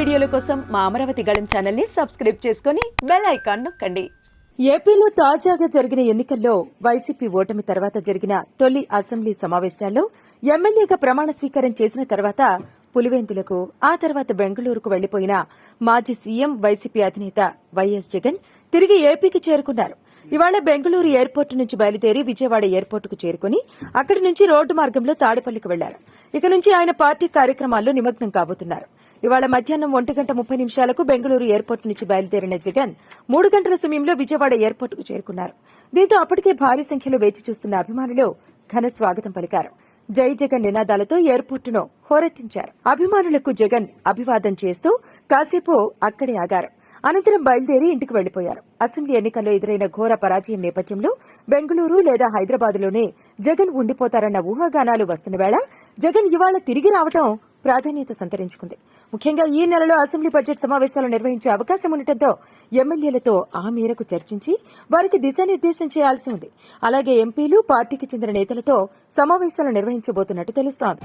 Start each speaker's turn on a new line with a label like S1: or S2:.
S1: వీడియోల కోసం మా అమరావతి గళం ఛానల్ని సబ్స్క్రైబ్ చేసుకుని బెల్ ఐకాన్ నొక్కండి.
S2: ఏపీలో తాజాగా జరిగిన ఎన్నికల్లో వైసీపీ ఓటమి తర్వాత జరిగిన తొలి అసెంబ్లీ సమావేశాల్లో ఎమ్మెల్యేగా ప్రమాణ స్వీకారం చేసిన తర్వాత పులివెందులకు ఆ తర్వాత బెంగళూరుకు వెళ్ళిపోయిన మాజీ సీఎం వైసీపీ అధినేత వైఎస్ జగన్ తిరిగి ఏపీకి చేరుకున్నారు. ఇవాళ బెంగళూరు ఎయిర్పోర్ట్ నుంచి బయలుదేరి విజయవాడ ఎయిర్పోర్టుకు చేరుకుని అక్కడి నుంచి రోడ్డు మార్గంలో తాడేపల్లికి వెళ్ళారు. ఇక నుంచి ఆయన పార్టీ కార్యక్రమాల్లో నిమగ్నం కాబోతున్నారు. ఇవాళ మధ్యాహ్నం ఒంటి గంట ముప్పై నిమిషాలకు బెంగళూరు ఎయిర్పోర్ట్ నుంచి బయలుదేరిన జగన్ మూడు గంటల సమయంలో విజయవాడ ఎయిర్పోర్టుకు చేరుకున్నారు. దీంతో అప్పటికే భారీ సంఖ్యలో వేచి చూస్తున్న అభిమానులు ఘన స్వాగతం పలికారు. జై జగన్ నినాదాలతో ఎయిర్పోర్టును హోరెత్తించారు. అభిమానులకు జగన్ అభివాదం చేస్తూ కాసేపు అక్కడే ఆగారు. అనంతరం బయలుదేరి ఇంటికి వెళ్ళిపోయారు అసెంబ్లీ ఎన్నికల్లో ఎదురైన ఘోర పరాజయం నేపథ్యంలో బెంగళూరు లేదా హైదరాబాద్లోనే జగన్ ఉండిపోతారన్న ఊహాగానాలు వస్తున్న వేళ జగన్ ఇవాళ తిరిగి రావటం ప్రాధాన్యత సంతరించుకుంది. ముఖ్యంగా ఈ నెలలో అసెంబ్లీ బడ్జెట్ సమావేశాలు నిర్వహించే అవకాశం ఉండటంతో ఎమ్మెల్యేలతో ఆ మేరకు చర్చించి వారికి దిశానిర్దేశం చేయాల్సి ఉంది. అలాగే ఎంపీలు పార్టీకి చెందిన నేతలతో సమావేశాలు నిర్వహించబోతున్నట్టు తెలుస్తోంది.